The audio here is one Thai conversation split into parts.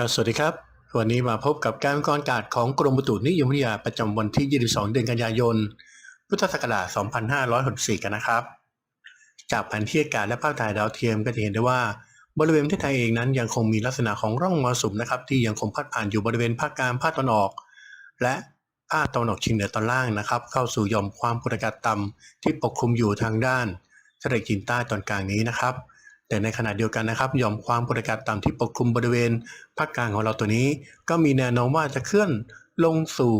ครับสวัสดีครับ วันนี้มาพบกับการวิเคราะห์อากาศของกรมอุตุนิยมวิทยาประจำวันที่ 22 เดือนกันยายน พุทธศักราช 2564 กันนะครับ จากแผนที่อากาศและภาพถ่ายดาวเทียมก็จะเห็นได้ว่าบริเวณประเทศไทยเองนั้นยังคงมีลักษณะของร่องมรสุมนะครับที่ยังคงพัดผ่านอยู่บริเวณภาคกลางภาคตะวันออก และภาคตะวันออกเฉียงเหนือตอนล่างนะครับ เข้าสู่ย่อมความกดอากาศต่ำที่ปกคลุมอยู่ทางด้านทะเลจีนใต้ตอนกลางนี้นะครับ แต่ในขณะเดียวกันนะครับหย่อมความกดอากาศต่ำที่ปกคลุมบริเวณภาคกลางของเราตัวนี้ ก็มีแนวโน้มว่าจะเคลื่อนลงสู่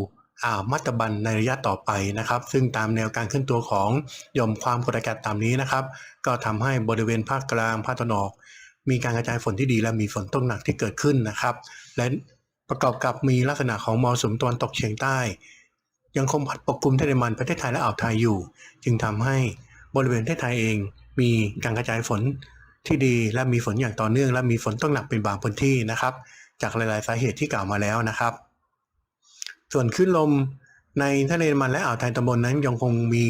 อ่าวมัตตบันในระยะต่อไปนะครับ ซึ่งตามแนวการเคลื่อนตัวของหย่อมความกดอากาศต่ำนี้นะครับ ก็ทำให้บริเวณภาคกลางภาคตะวันออก มีการกระจายฝนที่ดีและมีฝนตกหนักที่เกิดขึ้นนะครับ และประกอบกับมีลักษณะของมรสุมตะวันตกเฉียงใต้ ยังคงพัดปกคลุมทะเลมันประเทศไทยและอ่าวไทยอยู่ จึงทำให้บริเวณประเทศไทยเอง มีการกระจายฝน ที่ดีและมีฝนอย่างต่อเนื่อง และมีฝนตกหนักเป็นบางพื้นที่นะครับ จากหลายๆ สาเหตุที่กล่าวมาแล้วนะครับ ส่วนคลื่นลมในทะเลมันและอ่าวไทยตอนบนนั้นยังคงมี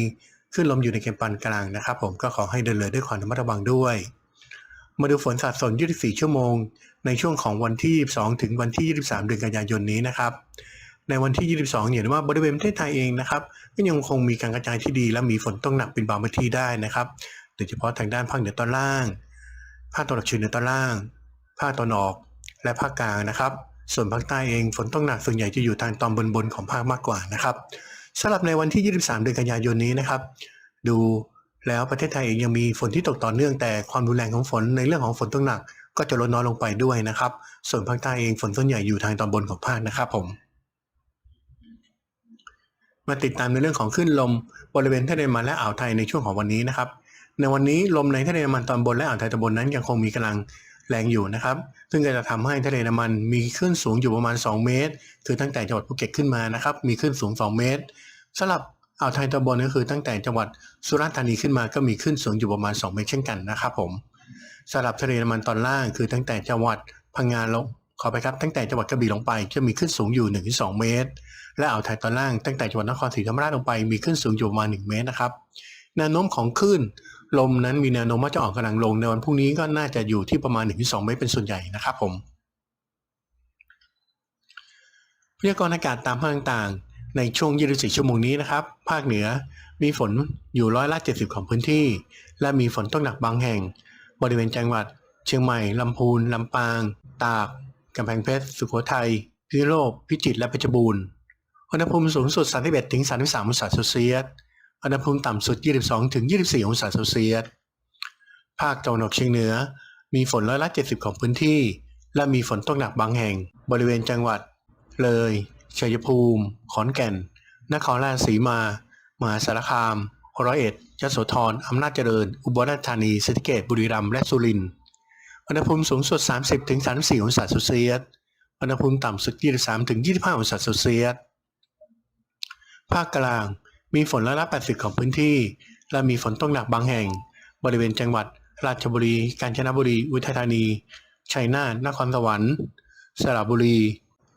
คลื่นลมอยู่ในเกณฑ์ปานกลางนะครับ ผมก็ขอให้เดินเรือด้วยความระมัดระวังด้วย มาดูฝนสะสม 24 ชั่วโมง ในช่วงของวันที่ 22 ถึงวันที่ 23 เดือนกันยายนนี้นะครับในวันที่ 22 เห็นว่าบริเวณประเทศไทยเองนะครับก็ยังคงมีการกระจายที่ดีและมีฝนตกหนักเป็นบางพื้นที่ได้นะครับ โดยเฉพาะทางด้านภาคเหนือตอนล่าง ภาคตะวันออกเฉียงเหนือตอนล่าง ภาคตะวันออกและภาคกลางนะครับ ส่วนภาคใต้เองฝนตกหนักส่วนใหญ่จะอยู่ทางตอนบนๆของภาคมากกว่านะครับสำหรับในวันที่ 23 เดือนกันยายนนี้นะครับ ดูแล้วประเทศไทยเองยังมีฝนที่ตกต่อเนื่องแต่ความรุนแรงของฝนในเรื่องของฝนตกหนัก ก็จะลดน้อยลงไปด้วยนะครับ ส่วนภาคใต้เองฝนส่วนใหญ่อยู่ทางตอนบนของภาคนะครับผมมาติดตามในเรื่องของคลื่นลมบริเวณทะเลมันและอ่าวไทยในช่วงของวันนี้นะครับ ในวันนี้ลมในทะเลมันตอนบนและอ่าวไทยตอนบนนั้นยังคงมีกำลังแรงอยู่นะครับ ซึ่งก็จะทำให้ทะเลน้ำมันมีคลื่นสูงอยู่ประมาณ 2 เมตร คือตั้งแต่จังหวัดภูเก็ตขึ้นมานะครับ มีคลื่นสูง 2 เมตรสำหรับอ่าวไทยตอนบนก็คือตั้งแต่จังหวัดสุราษฎร์ธานีขึ้นมาก็มีคลื่นสูงอยู่ประมาณ 2 เมตรเช่นกันนะครับผมสำหรับทะเลน้ำมันตอนล่างคือตั้งแต่จังหวัดพังงาลงขอไปครับตั้งแต่จังหวัดกระบี่ลงไปจะมีคลื่นสูงอยู่ 1-2 เมตร และอ่าวไทยตอนล่างตั้งแต่จังหวัดนครศรีธรรมราชลงไปมีคลื่นสูงอยู่ประมาณ 1 เมตรนะครับแนวโน้มของคลื่น ลมนั้นมีแนวโน้มว่าจะอ่อนกำลังลงในวันพรุ่งนี้ก็น่าจะอยู่ที่ประมาณ 1-2 เมตรเป็นส่วนใหญ่นะครับผมพยากรณ์อากาศตามภาคต่างๆ ในช่วง 24 ชั่วโมงนี้นะครับ ภาคเหนือมีฝนอยู่ร้อยละ 70 ของพื้นที่ และมีฝนตกหนักบางแห่ง บริเวณจังหวัด เชียงใหม่ ลำพูน ลำปาง ตาก กำแพงเพชร สุโขทัย พิโลกพิจิตร และเพชรบูรณ์ อุณหภูมิสูงสุด 31ถึง33 องศาเซลเซียส อุณหภูมิต่ำสุด 22ถึง24 องศาเซลเซียส ภาคตะวันออกเฉียงเหนือ มีฝนร้อยละ 70 ของพื้นที่ และมีฝนตกหนักบางแห่ง บริเวณจังหวัด เลย ชัยภูมิ ขอนแก่น นครราชสีมา มหาสารคาม ร้อยเอ็ดยโสธรอำนาจเจริญ อุบลราชธานีศรีสะเกษบุรีรัมย์ และสุรินทร์ อุณหภูมิสูงสุด 30ถึง34 องศาเซลเซียส อุณหภูมิต่ำสุด 23ถึง25 องศาเซลเซียส ภาคกลาง มีฝนร้อยละ 80 ของพื้นที่ และมีฝนตกหนักบางแห่ง บริเวณจังหวัด ราชบุรี กาญจนบุรี อุทัยธานี ชัยนาท นครสวรรค์ สระบุรี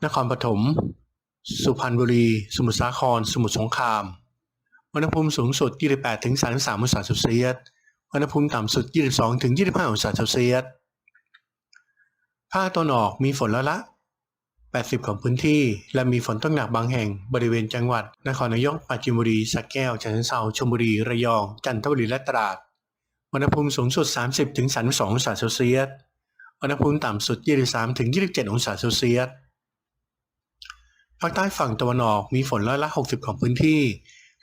นครปฐม สุพรรณบุรี สมุทรสาคร สมุทรสงคราม อุณหภูมิสูงสุด 28ถึง33 องศาเซลเซียส อุณหภูมิต่ำสุด 22ถึง25 องศาเซลเซียส ภาคตะวันออกมีฝนร้อยละ 80 ของพื้นที่ และมีฝนตกหนักบางแห่งบริเวณจังหวัด นครนายกปราจีนบุรีสระแก้วฉะเชิงเทราชลบุรีระยอง จันทบุรีและตราดอุณหภูมิสูงสุด 30ถึง32องศาเซลเซียสอุณหภูมิต่ำสุด 23ถึง27 องศาเซลเซียสภาคใต้ฝั่งตะวันออกมีฝนร้อยละ 60 ของพื้นที่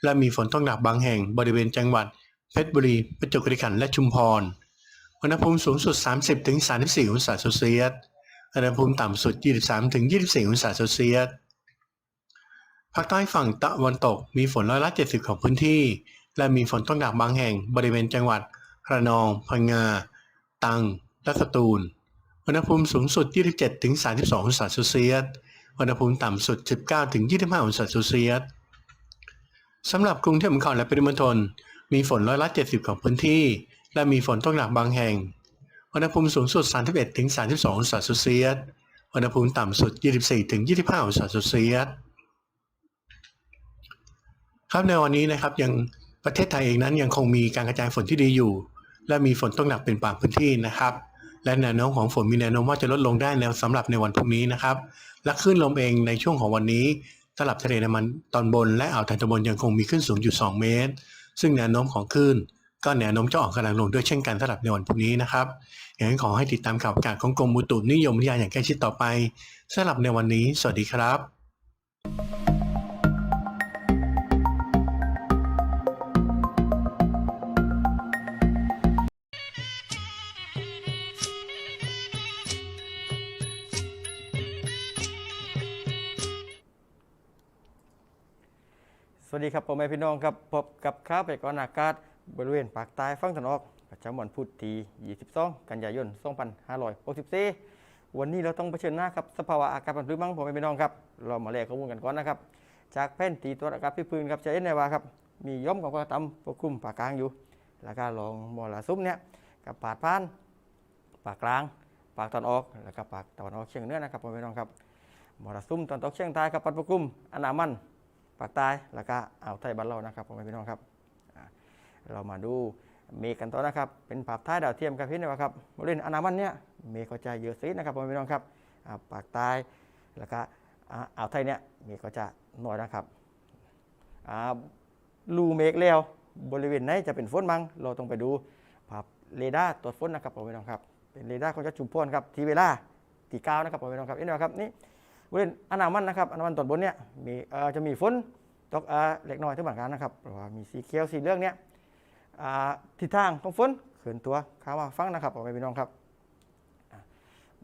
และมีฝนตกหนักบางแห่งบริเวณจังหวัด เพชรบุรีประจวบคีรีขันธ์และชุมพรอุณหภูมิสูงสุด 30ถึง34องศาเซลเซียส อุณหภูมิต่ำสุด 23ถึง24 องศาเซลเซียส ภาคใต้ฝั่งตะวันตกมีฝนร้อยละ 70 ของพื้นที่ และมีฝนตกหนักบางแห่งบริเวณจังหวัดระนอง พังงา ตัง และสตูล อุณหภูมิสูงสุด 27ถึง32 องศาเซลเซียส อุณหภูมิต่ำสุด 19ถึง25 องศาเซลเซียสสำหรับกรุงเทพมหานครและปริมณฑลมีฝนร้อยละ 70 ของพื้นที่ และมีฝนตกหนักบางแห่ง อุณหภูมิสูงสุด 31ถึง32องศาเซลเซียส อุณหภูมิต่ำสุด 24ถึง25องศาเซลเซียส ครับในวันนี้นะครับยังประเทศไทยเองนั้นยังคงมีการกระจายฝนที่ดีอยู่ และมีฝนตกหนักเป็นบางพื้นที่นะครับ และแนวโน้มของฝนมีแนวโน้มว่าจะลดลงได้แนวสำหรับในวันพรุ่งนี้นะครับ และคลื่นลมเองในช่วงของวันนี้สลับทะเลในมันตอนบนและอ่าวไทยตอนบนยังคงมีคลื่นสูงอยู่ 2 เมตร ซึ่งแนวโน้มของคลื่น ก็แนวโน้มจะอ่อนกำลังลงด้วยเช่นกันสำหรับในวันพรุ่งนี้นะครับอย่างนั้นขอให้ติดตามข่าวกาศของกรมอุตุนิยมวิทยาอย่างใกล้ชิดต่อไปสำหรับในวันนี้ สวัสดีครับสวัสดีครับพ่อแม่พี่น้องครับพบกับข้าวไปก่อนอากาศ บริเวณภาคใต้ฝั่งตะวันออกประจำวันพุธที่22 กันยายน 2564 วันนี้เราต้องเผชิญหน้าครับสภาวะอากาศผันผวนบ้างพ่อแม่พี่น้องครับ เรามาแลกข้อมูลกันก่อนนะครับ จากแผนที่ตรวอากาศพิพื้นครับจะเห็นได้ว่าครับ มีย่อมกับความต่ำปกคลุมภาคกลางอยู่ แล้วก็ลองมอรสุมเนี่ยกับปาดผ่านภาคกลางภาคตะวันออก แล้วก็ภาคตะวันออกเฉียงเหนือนะครับพ่อแม่พี่น้องครับมรสุมตะวันตกเฉียงใต้ครับพัดปกคลุมอันดามันภาคใต้แล้วก็อ่าวไทยบ้านเรานะครับพ่อแม่พี่น้องครับ เรามาดูเมฆกันต่อนะครับ เป็นภาพถ่ายดาวเทียมครับพี่น้องครับบริเวณอนามันเนี่ยเมฆก็จะเยอะสินะครับผมพี่น้องครับอ่าภาคใต้แล้วก็อ่าวไทยเนี่ยเมฆก็จะน้อยนะครับรูเมฆแล้วบริเวณไหนจะเป็นฝนบ้างเราต้องไปดูภาพเรดาร์ตรวจฝนนะครับผมพี่น้องครับเป็นเรดาร์ของจัดชุมพรครับทีเวลาทีเก้านะครับผมพี่น้องครับนี่นะครับนี่บริเวณอนามันนะครับอนามันตอนบนเนี่ยมีจะมีฝนตกเล็กน้อยที่เหมือนกันนะครับเพราะว่ามีสีเขียวสีเหลืองเนี่ย ทิศทางของฝนเขื่อนตัวข้ามาฟังนะครับพ่อแม่พี่น้องครับ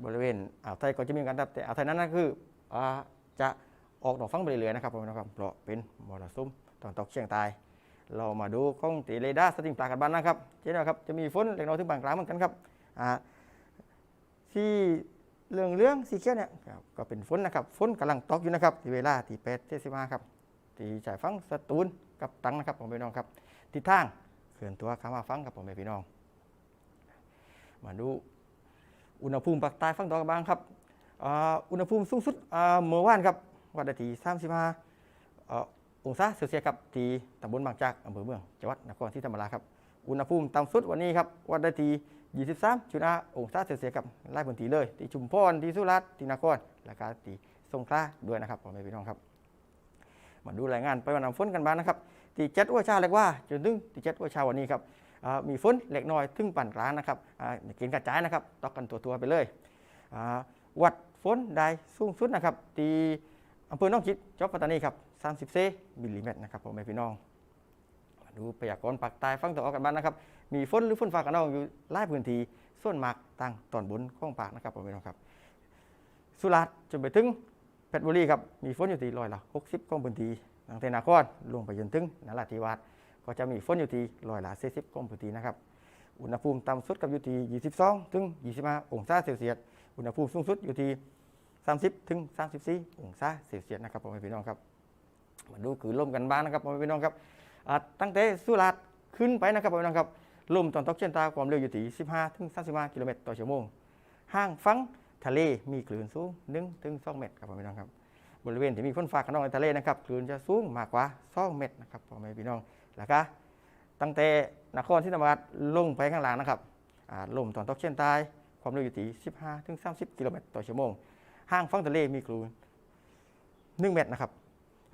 บริเวณอ่าวไทยก็จะมีกันครับแต่อ่าวไทยนั้นนะคืออ่าจะออกดอกฟังไปเรื่อยๆนะครับพ่อแม่พี่น้องครับเพราะเป็นมรสุมตอนตกเฉียงใต้เรามาดูของตีเรดาร์สติงปลากันบ้านนะครับเช่นนะครับจะมีฝนเล็กน้อยถึงปานกลางเหมือนกันครับอ่าที่เรื่องเรื่องสีเขียวเนี่ยก็เป็นฝนนะครับฝนกำลังตกอยู่นะครับที่เวลาที่แปดเจ็ดสิบห้าครับที่จ่ายฟังสตูลกับตังนะครับผมพี่น้องครับทิศทาง เคลื่อนตัวเข้ามาฟังครับผมพี่น้อง มาดูอุณหภูมิภาคใต้ฟังต่อกันบ้างครับอุณหภูมิสูงสุดเมื่อวานครับวัดได้ที่35อ่าองศาเซลเซียสครับที่ตำบลบางจากอำเภอเมืองจังหวัดนครศรีธรรมราชครับอุณหภูมิต่ำสุดวันนี้ครับวัดได้ที่23.5องศาเซลเซียสครับไล่พื้นที่เลยที่ชุมพรที่สุราษฎร์ที่นครและก็ที่สงขลาด้วยนะครับพ่อแม่พี่น้องครับ มาดูรายงานไปวันน้ำฝนกันบ้างนะครับ ที่เจ็ดวัวชาเล็กว่าจนถึงที่เจ็ดวัวชาวันนี้ครับมีฝนเล็กน้อยถึงปานกลางนะครับกินกระจายนะครับตอกกันตัวๆไปเลยวัดฝนได้สูงสุดนะครับที่อำเภอหนองจิตจังหวัดปัตตานีครับ30เซมิลลิเมตรนะครับพ่อแม่พี่น้องมาดูพยากรณ์ภาคใต้ฝั่งตะวันออกกันบ้างนะครับ มีฝนหรือฝนฟ้าขนองอยู่หลายพื้นที่ส่วนมากทางตอนบนของภาคนะครับผมพี่น้องครับ สุราษฎร์จนไปถึงเพชรบุรีครับมีฝนอยู่ที่ร้อยละ60ของพื้นที่ ทางเทนครลงไปจนถึงนราธิวาสก็จะมีฝนอยู่ที่ร้อยละ40ของพื้นที่นะครับอุณหภูมิต่ำสุดกับอยู่ที่22 ถึง 25 องศาเซลเซียสอุณหภูมิสูงสุดอยู่ที่ 30 ถึง 34 องศาเซลเซียสนะครับผมพี่น้องครับมาดูคือลมกันบ้างนะครับผมพี่น้องครับตั้งแต่สุราษฎร์ขึ้นไปนะครับพี่น้องครับลมตอนตกเฉียงใต้ความเร็วอยู่ที่ 15 ถึง 35 กิโลเมตรต่อชั่วโมงห่างฝั่งทะเลมีคลื่นสูง1ถึง2เมตรครับพี่น้องครับ บริเวณที่มีฝนฟ้าขนองในทะเลนะครับคลื่นจะสูงมากกว่า2เมตรนะครับพ่อแม่พี่น้องแล้วก็ตั้งแต่นครศรีธรรมราชลงไปข้างล่างนะครับอ่าลมตอนตกเฉียงใต้ความเร็วอยู่ที่ 15ถึง30 กิโลเมตรต่อชั่วโมงห่างฝั่งทะเลมีคลื่น1 เมตรนะครับ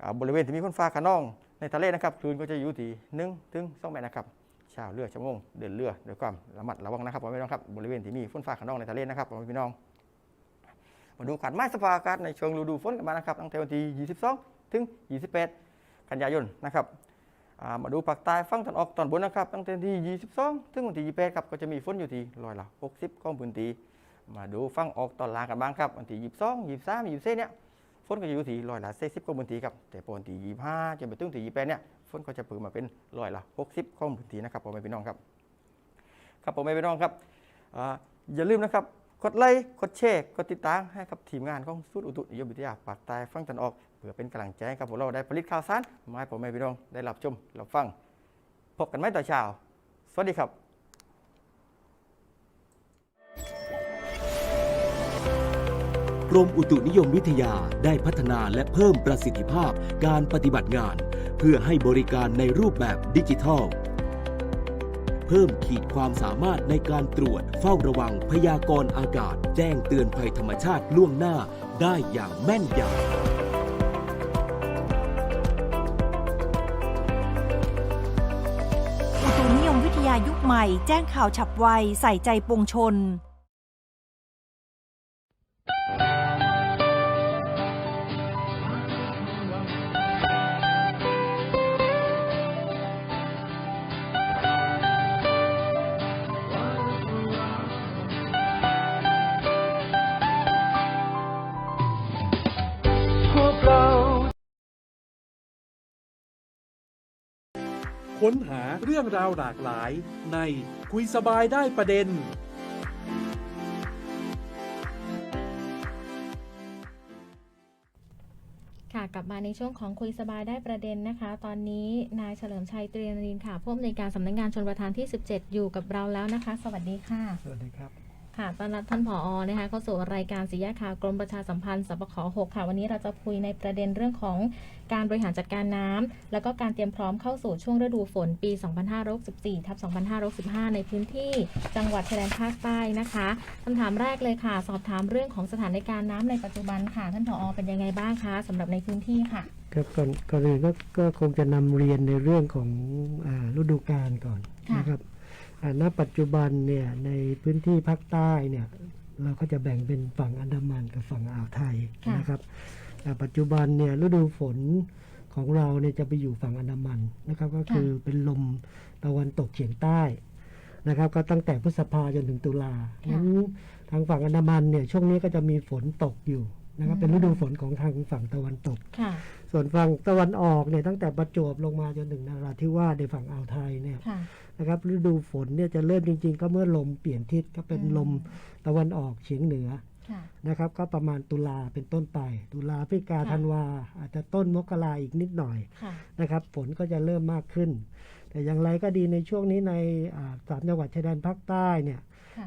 อ่าบริเวณที่มีฝนฟ้าขนองในทะเลนะครับคลื่นก็จะอยู่ที่1ถึง2เมตรนะครับชาวเรือชาวโมงเดินเรือด้วยความระมัดระวังนะครับพ่อแม่พี่น้องครับบริเวณที่มีฝนฟ้าขนองในทะเลนะครับพ่อแม่พี่น้อง มาดูการไม้สภาอากาศในช่วงฤดูฝนกันบ้างนะครับตั้งแต่วันที่ 22 ถึง 28 กันยายนนะครับมาดูภาคใต้ฝั่งตะวันออกตอนบนนะครับตั้งแต่วันที่ 22 ถึงวันที่ 28 ครับก็จะมีฝนอยู่ที่ร้อยละ 60 ของพื้นที่มาดูฝั่งออกตอนล่างกันบ้างครับวันที่ 22 23 24เนี่ยฝนก็จะอยู่ที่ร้อยละ 40 ของพื้นที่ครับแต่พอวันที่ 25 จนไปถึงที่ 28 เนี่ยฝนก็จะเพิ่มมาเป็นร้อยละ 60 ของพื้นที่นะครับพ่อแม่พี่น้องครับครับพ่อแม่พี่น้องครับอ่าอย่าลืมนะครับ กดไลค์ กดแชร์ กดติดตามให้กับทีมงานของศูนย์อุตุนิยมวิทยาภาคใต้ฝั่งตันออก เพื่อเป็นกำลังใจให้กับพวกเราได้ผลิตข่าวสารมาให้พ่อแม่พี่น้องได้รับชมรับฟัง พบกันไหมต่อนเช้า สวัสดีครับกรมอุตุนิยมวิทยาได้พัฒนาและเพิ่มประสิทธิภาพการปฏิบัติงาน เพื่อให้บริการในรูปแบบดิจิทัล เพิ่มขีดความสามารถในการตรวจ เฝ้าระวังพยากรณ์อากาศ แจ้งเตือนภัยธรรมชาติล่วงหน้าได้อย่างแม่นยำอุตุนิยมวิทยายุคใหม่ แจ้งข่าวฉับไว ใส่ใจปวงชน ค้นหาเรื่องราวหลากหลาย ในคุยสบายได้ประเด็น ค่ะกลับมาในช่วงของคุยสบายได้ประเด็นนะคะ ตอนนี้นายเฉลิมชัยเตรียนรินทร์ค่ะผู้อำนวยการสำนักงานชนประทานที่ 17 อยู่กับเราแล้วนะคะ สวัสดีค่ะ สวัสดีครับ ค่ะต้อนรับท่านผอนะคะเข้าสู่รายการสีแยกข่าวกรมประชาสัมพันธ์สปข6ค่ะ วันนี้เราจะคุยในประเด็นเรื่องของการบริหารจัดการน้ำแล้วก็การเตรียมพร้อมเข้าสู่ช่วงฤดูฝนปี 2564ทับ2565 ในพื้นที่จังหวัดชายแดนภาคใต้นะคะคำถามแรกเลยค่ะ สอบถามเรื่องของสถานการณ์น้ำในปัจจุบันค่ะ ท่านผอเป็นยังไงบ้างคะสำหรับในพื้นที่ค่ะครับก่อนก่อนอื่นก็คงจะนำเรียนในเรื่องของฤดูกาลก่อนนะครับ ณปัจจุบันเนี่ยในพื้นที่ภาคใต้เนี่ยเราก็จะแบ่งเป็นฝั่งอันดามันกับฝั่งอ่าวไทยค่ะนะครับอ่าปัจจุบันเนี่ยฤดูฝนของเราเนี่ยจะไปอยู่ฝั่งอันดามันนะครับ ก็คือเป็นลมตะวันตกเฉียงใต้นะครับ ก็ตั้งแต่พฤษภาจนถึงตุลาค่ะงั้นทางฝั่งอันดามันเนี่ยช่วงนี้ก็จะมีฝนตกอยู่นะครับเป็นฤดูฝนของทางฝั่งตะวันตกค่ะ ส่วนฝั่งตะวันออกเนี่ยตั้งแต่ประจวบลงมาจนถึงนราธิวาสในฝั่งอ่าวไทยเนี่ยค่ะนะครับฤดูฝนเนี่ยจะเริ่มจริง ๆ ก็เมื่อลมเปลี่ยนทิศก็เป็นอืมลมตะวันออกเฉียงเหนือค่ะนะครับก็ประมาณตุลาเป็นต้นไป ตุลาพฤศจิกาค่ะธันวา อาจจะต้นมกราอีกนิดหน่อยค่ะนะครับฝนก็จะเริ่มมากขึ้น แต่อย่างไรก็ดีในช่วงนี้ในอ่าสามจังหวัดชายแดนภาคใต้เนี่ยค่ะ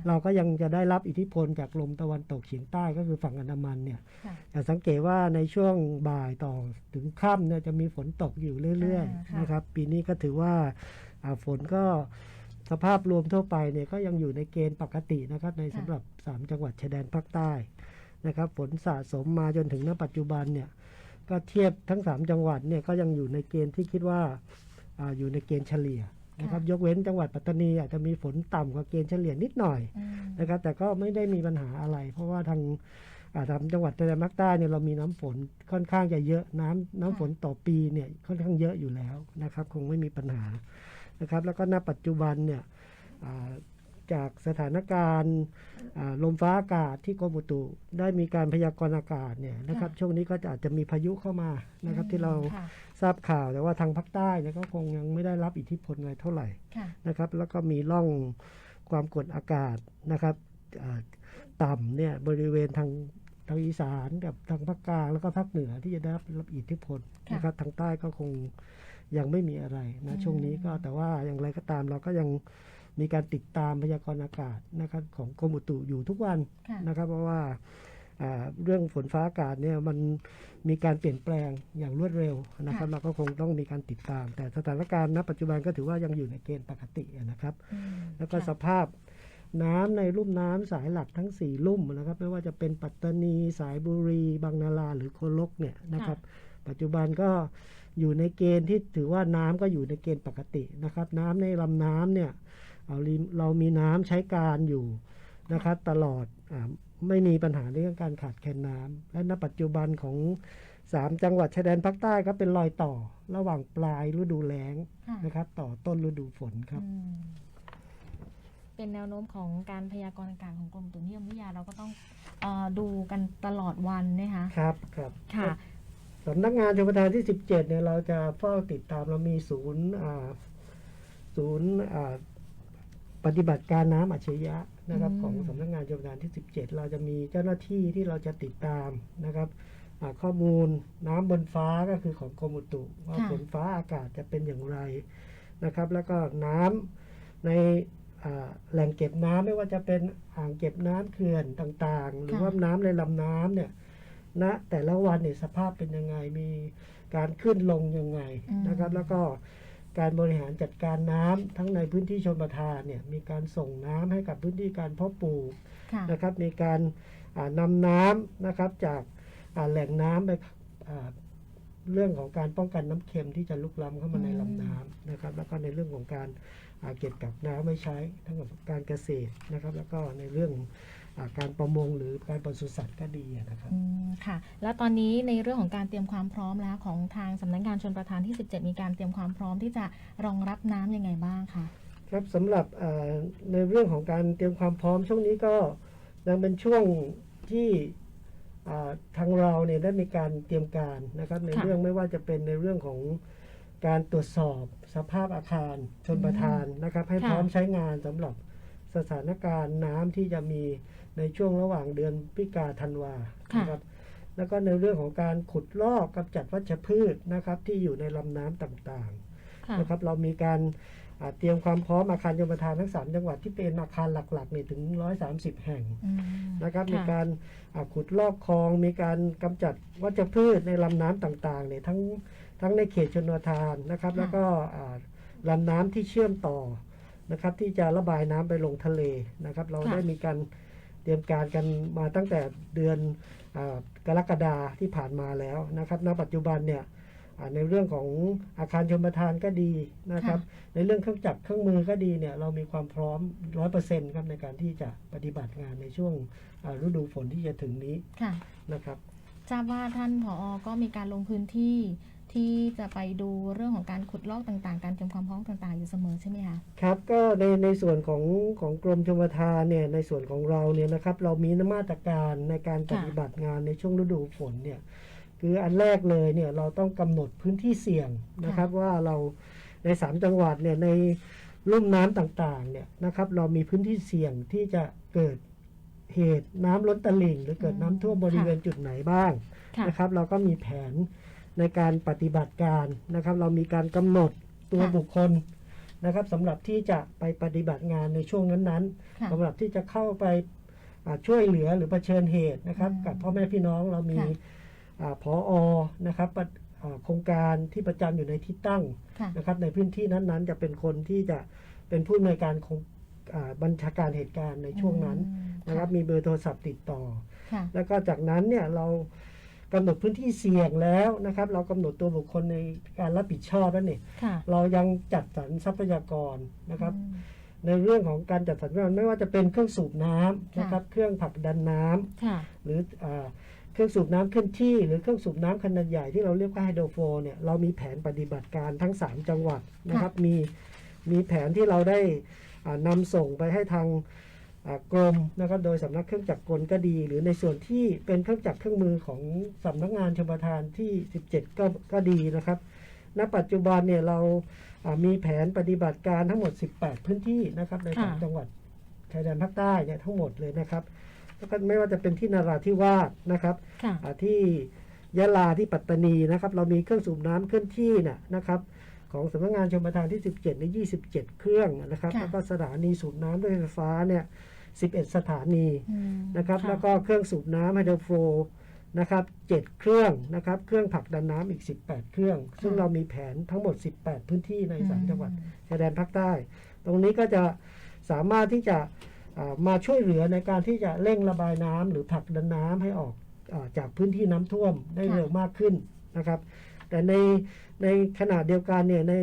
เราก็ยังจะได้รับอิทธิพลจากลมตะวันตกเฉียงใต้ก็คือฝั่งอันดามันเนี่ยค่ะจะสังเกตว่าในช่วงบ่ายต่อถึงค่ำเนี่ยจะมีฝนตกอยู่เรื่อยอ่าค่ะๆนะครับ ปีนี้ก็ถือว่าอ่าฝนก็สภาพรวมทั่วไปเนี่ยก็ยังอยู่ในเกณฑ์ปกตินะครับ ในสำหรับ 3 จังหวัดชายแดนภาคใต้นะครับฝนสะสมมาจนถึงณปัจจุบันเนี่ยก็เทียบทั้ง 3 จังหวัดเนี่ยก็ยังอยู่ในเกณฑ์ที่คิดว่าอาอยู่ในเกณฑ์เฉลี่ย นะครับยกเว้นจังหวัดปัตตานีอาจจะมีฝนต่ำกว่าเกณฑ์เฉลี่ยนิดหน่อยอืมนะครับแต่ก็ไม่ได้มีปัญหาอะไร เพราะว่าทางอ่าทางจังหวัดชายแดนภาคใต้เนี่ยเรามีน้ำฝนค่อนข้างจะเยอะน้ำน้ำฝนต่อปีเนี่ยค่อนข้างเยอะอยู่แล้วนะครับ คงไม่มีปัญหานะครับ แล้วก็ณปัจจุบันเนี่ยอ่า จากสถานการณ์อ่าลมฟ้าอากาศที่กรมอุตุได้มีการพยากรณ์อากาศเนี่ยนะครับช่วงนี้ก็จะอาจจะมีพายุเข้ามานะครับที่เราค่ะทราบข่าวแต่ว่าทางภาคใต้เนี่ยก็คงยังไม่ได้รับอิทธิพลอะไรเท่าไหร่ค่ะนะครับแล้วก็มีร่องความกดอากาศนะครับอ่าต่ำเนี่ยบริเวณทางทางอีสานกับทางภาคกลางแล้วก็ภาคเหนือที่จะได้รับรับอิทธิพลค่ะนะครับทางใต้ก็คงยังไม่มีอะไรอืนะมช่วงนี้ก็แต่ว่าอย่างไรก็ตามเราก็ยัง มีการติดตามพยากรณ์อากาศนะครับของกรมอุตุอยู่ทุกวันค่ะนะครับ เพราะว่าอ่าเรื่องฝนฟ้าอากาศเนี่ยมันมีการเปลี่ยนแปลงอย่างรวดเร็วนะครับค่ะเราก็คงต้องมีการติดตาม แต่สถานการณ์ณปัจจุบันก็ถือว่ายังอยู่ในเกณฑ์ปกตินะครับอืมแล้วก็ค่ะสภาพน้ำในลุ่มน้ำสายหลักทั้ง 4 ลุ่มนะครับ ไม่ว่าจะเป็นปัตตานีสายบุรี บางนาราหรือโคลกเนี่ยนะครับ ปัจจุบันก็อยู่ในเกณฑ์ที่ถือว่าน้ำก็อยู่ในเกณฑ์ปกตินะครับ น้ำในลำน้ำเนี่ย เราริมเรามีน้ำใช้การอยู่นะครับตลอดอาไม่มีปัญหาเรื่องการขาดแคลนน้ำและณปัจจุบันของสามจังหวัดชายแดนภาคใต้ก็เป็นรอยต่อระหว่างปลายฤดูแล้งค่ะนะครับ ต่อต้นฤดูฝนครับอืมเป็นแนวโน้มของการพยากรณ์อากาศของกรมอุตุนิยมวิทยาเราก็ต้องเออดูกันตลอดวันนะคะครับครับค่ะสำนักงานชลประทานที่ 17เนี่ยเราจะเฝ้าติดตามเรามีศูนย์อ่าศูนย์อ่า ปฏิบัติการน้ำอัจฉริยะนะครับอืมของสำนักงานชลประทานที่ 17 เราจะมีเจ้าหน้าที่ที่เราจะติดตามนะครับอ่าข้อมูลน้ำบนฟ้าก็คือของกรมอุตุว่าฝนฟ้าอากาศจะเป็นอย่างไรนะครับ แล้วก็น้ำในอ่าแหล่งเก็บน้ำไม่ว่าจะเป็นอ่างเก็บน้ำเขื่อนต่างๆ หรือว่าน้ำในลำน้ำเนี่ยณแต่ละวันเนี่ยสภาพเป็นยังไงมีการขึ้นลงยังไงอืมนะครับ แล้วก็ การบริหารจัดการน้ำทั้งในพื้นที่ชนประทานเนี่ยมีการส่งน้ำให้กับพื้นที่การเพาะปลูกค่ะนะครับมีการอ่านำน้ำนะครับจากอ่าแหล่งน้ำไปอ่าเรื่องของการป้องกันน้ำเค็มที่จะลุกล้ำเข้ามาในอืมลำน้ำนะครับ แล้วก็ในเรื่องของการอ่าเก็บกักน้ำไว้ใช้ทั้งกับการเกษตรนะครับ แล้วก็ในเรื่องอา การประมงหรือการปศุสัตว์ก็ดีนะครับอืมค่ะ แล้วตอนนี้ในเรื่องของการเตรียมความพร้อมแล้วของทางสำนักงานชนประทานที่ 17 มีการเตรียมความพร้อมที่จะรองรับน้ำยังไงบ้างคะครับสำหรับเอ่อในเรื่องของการเตรียมความพร้อมช่วงนี้ก็ยังเป็นช่วงที่อ่าทางเราเนี่ยได้มีการเตรียมการนะครับในค่ะเรื่องไม่ว่าจะเป็นในเรื่องของการตรวจสอบสภาพอาคารชนประทานนะครับ ให้ค่ะพร้อมใช้งานสำหรับสถานการณ์น้ำที่จะมี ในช่วงระหว่างเดือนพฤศจิกาธันวาค่ะนะครับ แล้วก็ในเรื่องของการขุดลอกกำจัดวัชพืชนะครับ ที่อยู่ในลำน้ำต่างๆค่ะนะครับ เรามีการอ่าเตรียมความพร้อมอาคารยมทานทั้ง 3 จังหวัดที่เป็นอาคารหลักๆเนี่ยถึง 130 แห่งอืมนะครับค่ะมีการอ่าขุดลอกคลอง มีการกำจัดวัชพืชในลำน้ำต่างๆเนี่ยทั้งทั้งในเขตชนประทานนะครับ แล้วก็อ่าลำน้ำที่เชื่อมต่อนะครับ ที่จะระบายน้ำไปลงทะเลนะครับ เราค่ะได้มีการ เตรียมการกันมาตั้งแต่เดือนอากรกฎาที่ผ่านมาแล้วนะครับณปัจจุบันเนี่ยอ่าในเรื่องของอาคารชมประทานก็ดีนะครับ ในเรื่องเครื่องจักรเครื่องมือก็ดีเนี่ยเรามีความพร้อมร้อยเปอร์เซ็นต์ครับในการที่จะปฏิบัติงานในช่วงอ่าฤดูฝนที่จะถึงนี้ค่ะนะครับทราบว่าท่านผอ ก็มีการลงพื้นที่ ที่จะไปดูเรื่องของการขุดลอกต่างๆ การเตรียมความพร้อมต่าง ๆ อยู่เสมอใช่ไหมคะ ครับ ก็ในในส่วนของของกรมชมทานเนี่ย ในส่วนของเราเนี่ยนะครับ เรามีนมาตรการในการปฏิบัติงานในช่วงฤดูฝนเนี่ย คืออันแรกเลยเนี่ยเราต้องกำหนดพื้นที่เสี่ยงนะครับว่าเราในสามจังหวัดเนี่ยในลุ่มน้ำต่างๆเนี่ยนะครับเรามีพื้นที่เสี่ยงที่จะเกิดเหตุน้ำล้นตลิ่ง หรือเกิดน้ำท่วมบริเวณจุดไหนบ้างนะครับ เราก็มีแผน ในการปฏิบัติการนะครับ เรามีการกำหนดตัวค่ะบุคคลนะครับสำหรับที่จะไปปฏิบัติงานในช่วงนั้นค่ะๆสำหรับที่จะเข้าไปอ่าช่วยเหลือหรือเผชิญเหตุนะครับอืมกับพ่อแม่พี่น้องเรามีค่ะอาพออนะครับปะอ่าโครงการที่ประจำอยู่ในที่ตั้งค่ะนะครับ ในพื้นที่นั้นๆ จะเป็นคนที่จะเป็นผู้อำนวยการของอ่าบัญชาการเหตุการณ์ในช่วงนั้นอืมนะครับ มีเบอร์โทรศัพท์ติดต่อค่ะแล้วก็จากนั้นเนี่ยเรา กำหนดพื้นที่เสี่ยงแล้วนะครับ เรากำหนดตัวบุคคลในการรับผิดชอบแล้วเนี่ยค่ะเรายังจัดสรรทรัพยากรนะครับอืมในเรื่องของการจัดสรรทรัพยากรไม่ว่าจะเป็นเครื่องสูบน้ำนะครับ เครื่องผลักดันน้ำค่ะหรืออาเครื่องสูบน้ำเคลื่อนที่ หรือเครื่องสูบน้ำขนาดใหญ่ที่เราเรียกว่าไฮโดรโฟนเนี่ยเรามีแผนปฏิบัติการทั้ง 3 จังหวัดนะครับมีมีแผนที่เราได้อ่านำส่งไปให้ทางอ่า กรมนะครับโดยสำนักเครื่องจักรกลก็ดี หรือในส่วนที่เป็นเครื่องจักรเครื่องมือของสำนักงานชมประทานที่ 17 ก็ก็ดีนะครับ ณ ปัจจุบันเนี่ยเราอ่ามีแผนปฏิบัติการทั้งหมด 18 พื้นที่นะครับในสามค่ะจังหวัดชายแดนภาคใต้เนี่ยทั้งหมดเลยนะครับแล้วก็ไม่ว่าจะเป็นที่นาราธิวาสนะครับค่ะอ่าที่ยะลาที่ปัตตานีนะครับ เรามีเครื่องสูบน้ำเคลื่อนที่เนี่ยนะครับของสำนักงานชมประทานที่ 17ใน27 เครื่องนะครับค่ะแล้วก็สถานีสูบน้ำด้วยไฟฟ้าเนี่ย 11 สถานีอืมนะครับค่ะแล้วก็เครื่องสูบน้ำไฮโดรโฟลนะครับ7เครื่องนะครับเครื่องผลักดันน้ำอีก 18 เครื่อง ซึ่งเรามีแผนทั้งหมด 18 พื้นที่ในสามจังหวัดชายแดนภาคใต้ ตรงนี้ก็จะสามารถที่จะอ่ามาช่วยเหลือในการที่จะเร่งระบายน้ำหรือผลักดันน้ำให้ออกอาจากพื้นที่น้ำท่วมได้ค่ะเร็วมากขึ้นนะครับ แต่ในในขณะเดียวกันเนี่ยใน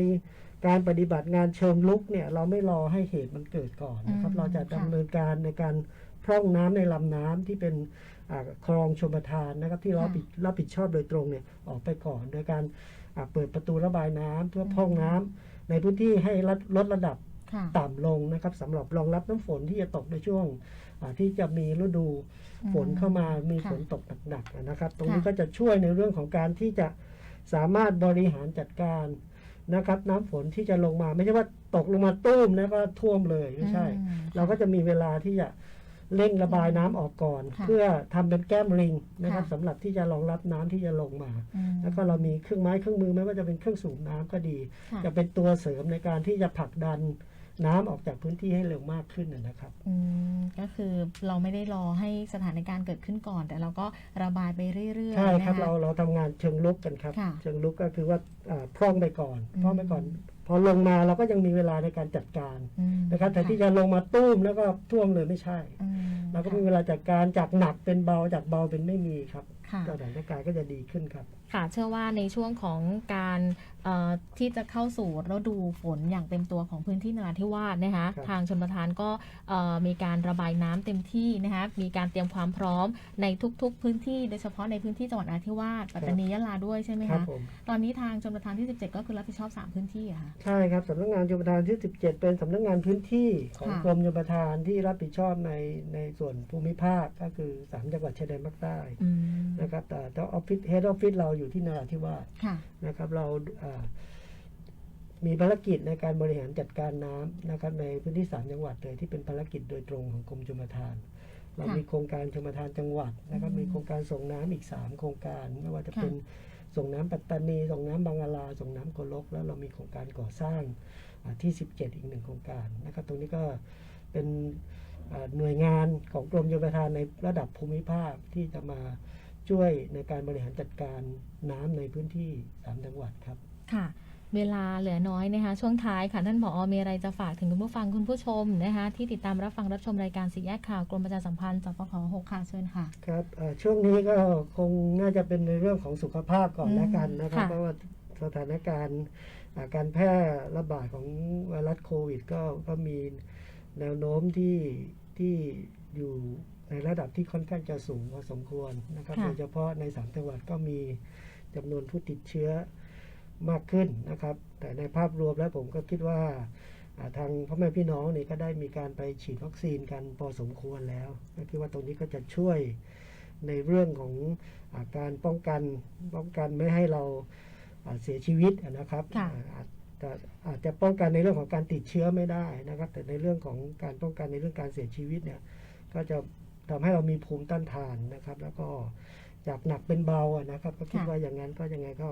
การปฏิบัติงานเชิงลุกเนี่ยเราไม่รอให้เหตุมันเกิดก่อนนะครับอืมเราจะค่ะดำเนินการในการพร่องน้ำในลำน้ำที่เป็นอ่าคลองชมประทานนะครับ ที่เราค่ะผิดรับผิดชอบโดยตรงเนี่ยออกไปก่อน โดยการอ่าเปิดประตูระบายน้ำเพื่อพร่องน้ำในพื้นที่ให้ลดลดระดับค่ะต่ำลงนะครับสำหรับรองรับน้ำฝนที่จะตกในช่วงอ่าที่จะมีฤดูฝนเข้ามามีค่ะฝนตกหนักๆนะครับ ตรงนี้ค่ะก็จะช่วยในเรื่องของการที่จะสามารถบริหารจัดการ นะครับ น้ำฝนที่จะลงมาไม่ใช่ว่าตกลงมาตุ้มแล้วก็ท่วมเลยไม่ใช่อืมเราก็จะมีเวลาที่จะเร่งระบายน้ำออกก่อนค่ะเพื่อทำเป็นแก้มลิงนะครับค่ะสำหรับที่จะรองรับน้ำที่จะลงมาอืมแล้วก็เรามีเครื่องไม้เครื่องมือไม่ว่าจะเป็นเครื่องสูบน้ำก็ดีค่ะจะเป็นตัวเสริมในการที่จะผลักดัน น้ำออกจากพื้นที่ให้เร็วมากขึ้นนะนะครับอืมก็คือเราไม่ได้รอให้สถานการณ์เกิดขึ้นก่อน แต่เราก็ระบายไปเรื่อยๆใช่ครับนะะเราเราทำงานเชิงลุกกันครับค่ะเชิงลุกก็คือว่าอ่าพร่องไปก่อนอืมพร่องไปก่อน พอลงมาเราก็ยังมีเวลาในการจัดการอืมนะครับแต่ที่จะลงมาตุ้มแล้วก็ท่วมเลยไม่ใช่อืมเราก็มีเวลาจัดการจากหนักเป็นเบาจากเบาเป็นไม่มีครับค่ะสถานการณ์ก็จะดีขึ้นครับค่ะเชื่อว่าในช่วงของการเอ่อที่จะเข้าสู่ฤดูฝนอย่างเต็มตัวของพื้นที่นราธิวาสนะคะครับทางชนประทานก็เอ่อมีการระบายน้ำเต็มที่นะคะมีการเตรียมความพร้อมในทุกๆ พื้นที่โดยเฉพาะในพื้นที่จังหวัดนราธิวาสปัตตานียะลาด้วยใช่ไหมครับคะผมตอนนี้ทางชนประทานที่ 17 ก็คือรับผิดชอบ 3 พื้นที่อะค่ะใช่ครับสำนักงานชลประทานที่ 17 เป็นสำนักงานพื้นที่ของค่ะกรมชลประทานที่รับผิดชอบในในส่วนภูมิภาคก็คือ 3 จังหวัดชายแดนภาคใต้อืมนะครับแต่แต่ออฟฟิศเฮดออฟฟิศเราอยู่ที่นราธิวาสค่ะนะครับ เราอ่ามีภารกิจในการบริหารจัดการน้ำนะครับในพื้นที่3จังหวัดเลยที่เป็นภารกิจโดยตรงของกรมชลประทาน เราค่ะมีโครงการชลประทานจังหวัดนะครับอืมมีโครงการส่งน้ำอีก 3 โครงการไม่ว่าจะค่ะเป็นส่งน้ำปัตตานี ส่งน้ำบางอาลา ส่งน้ำโกลก แล้วเรามีโครงการก่อสร้างอ่าที่ 17 อีกหนึ่งโครงการนะครับ ตรงนี้ก็เป็นอ่าหน่วยงานของกรมชลประทานในระดับภูมิภาคที่จะมา ช่วยในการบริหารจัดการน้ำในพื้นที่ 3 จังหวัดครับ ค่ะ เวลาเหลือน้อยนะคะ ช่วงท้ายค่ะ ท่านผอมีอะไรจะฝากถึงคุณผู้ฟังคุณผู้ชมนะคะที่ติดตามรับฟังรับชมรายการสีแยกข่าวกรมประชาสัมพันธ์สปขหกค่ะเชิญค่ะครับเอ่อช่วงนี้ก็คงน่าจะเป็นในเรื่องของสุขภาพก่อนอืมแล้วกันนะครับค่ะเพราะว่าสถานการณ์อ่าการแพร่ระบาดของไวรัสโควิด ก็ก็มีแนวโน้มที่ที่อยู่ ในระดับที่ค่อนข้างจะสูงพอสมควรนะครับค่ะโดยเฉพาะในสามจังหวัดก็มีจำนวนผู้ติดเชื้อมากขึ้นนะครับ แต่ในภาพรวมแล้วผมก็คิดว่าอ่าทางพ่อแม่พี่น้องนี่ก็ได้มีการไปฉีดวัคซีนกันพอสมควรแล้วก็คิดว่าตรงนี้ก็จะช่วยในเรื่องของอาการป้องกันป้องกันไม่ให้เราอ่าเสียชีวิตนะครับค่ะอ่าอาจจะอาจจะป้องกันในเรื่องของการติดเชื้อไม่ได้นะครับ แต่ในเรื่องของการป้องกันในเรื่องการเสียชีวิตเนี่ยก็จะ ทำให้เรามีภูมิต้านทานนะครับ แล้วก็จากหนักเป็นเบาอะนะครับ ก็คิดค่ะว่าอย่างนั้นก็ยังไงก็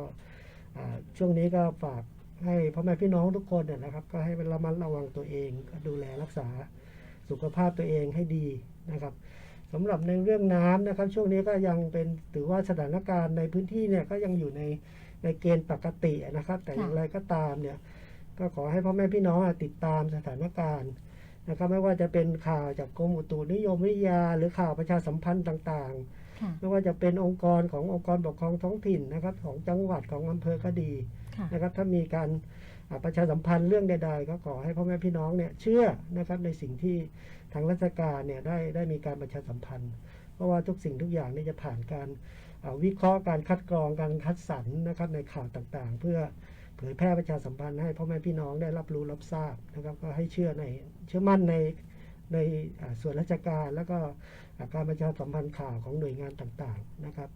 อ่าช่วงนี้ก็ฝากให้พ่อแม่พี่น้องทุกคนเนี่ยนะครับ ก็ให้ระมัดระวังตัวเองก็ดูแลรักษาสุขภาพตัวเองให้ดีนะครับสำหรับในเรื่องน้ำนะครับ ช่วงนี้ก็ยังเป็นถือว่าสถานการณ์ในพื้นที่เนี่ยก็ยังอยู่ในในเกณฑ์ปกตินะครับ แต่ค่ะอย่างไรก็ตามเนี่ยก็ขอให้พ่อแม่พี่น้องอะติดตามสถานการณ์ นะครับไม่ว่าจะเป็นข่าวจากกรมอุตุนิยมวิทยา หรือข่าวประชาสัมพันธ์ต่างค่ะๆไม่ว่าจะเป็นองค์กรขององค์กรปกครองท้องถิ่นนะครับของจังหวัดของอำเภอก็ดีค่ะนะครับถ้ามีการอ่าประชาสัมพันธ์เรื่องใดๆ ก็ขอให้พ่อแม่พี่น้องเนี่ยเชื่อนะครับในสิ่งที่ทางราชการเนี่ยได้ได้มีการประชาสัมพันธ์ เพราะว่าทุกสิ่งทุกอย่างนี่จะผ่านการอ่าวิเคราะห์การคัดกรองการคัดสรรนะครับในข่าวต่างๆ เพื่อเผ ยแพร่ประชาสัมพันธ์ให้พ่อแม่พี่น้องได้รับรู้รับทราบนะครับก็ให้เชื่อในเชื่อมั่นในในส่วนราชการ แล้วก็การประชาสัมพันธ์ข่าวของหน่วยงานต่างๆนะครับ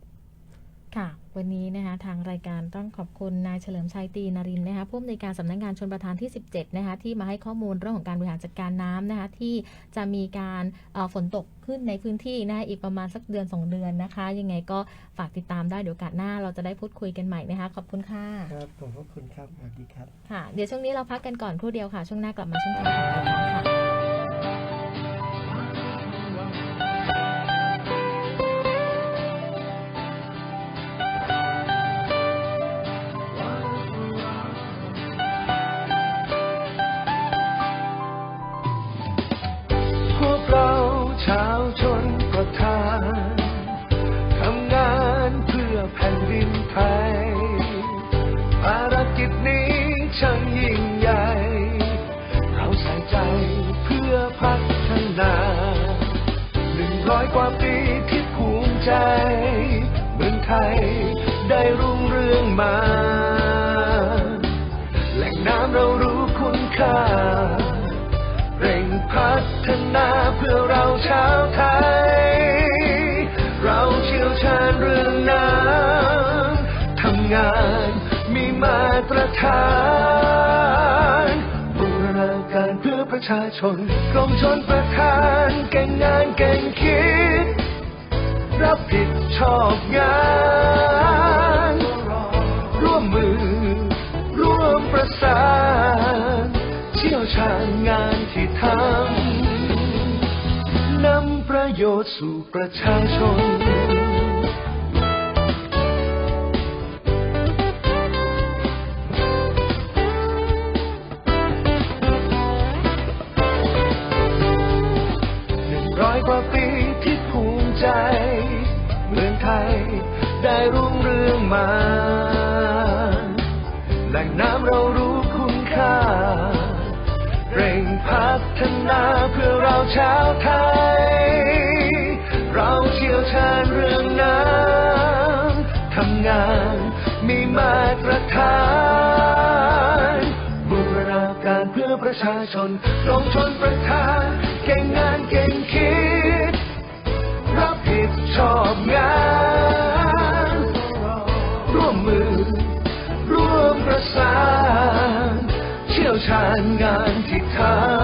ค่ะวันนี้นะคะทางรายการต้องขอบคุณนายเฉลิมชัยตรีนรินทร์นะคะผู้อำนวยการสำนักงานชนประทานที่ 17นะคะที่มาให้ข้อมูลเรื่องของการบริหารจัดการน้ำนะคะที่จะมีการเอ่อฝนตกขึ้นในพื้นที่นะคะอีกประมาณสักเดือน 2 เดือนนะคะ ยังไงก็ฝากติดตามได้เดี๋ยวโอกาสหน้าเราจะได้พูดคุยกันใหม่นะคะขอบคุณค่ะครับขอบพระคุณครับสวัสดีครับค่ะเดี๋ยวช่วงนี้เราพักกันก่อนครู่เดียวค่ะ ช่วงหน้ากลับมาช่วงท้ายของรายการค่ะ ฐานบูรณาการเพื่อประชาชนกรมชนประทานเก่งงานเก่งคิด รับผิดชอบงาน ร่วมมือ ร่วมประสาน เชี่ยวชาญงานที่ทำนำประโยชน์สู่ประชาชน รุ่งเรืองมา แหล่งน้ำเรารู้คุณค่า เร่งพัฒนาเพื่อเราชาวไทย เราเชี่ยวชาญเรื่องน้ำทำงานมีมาตรฐานบูรณาการเพื่อประชาชนลงชนประธานา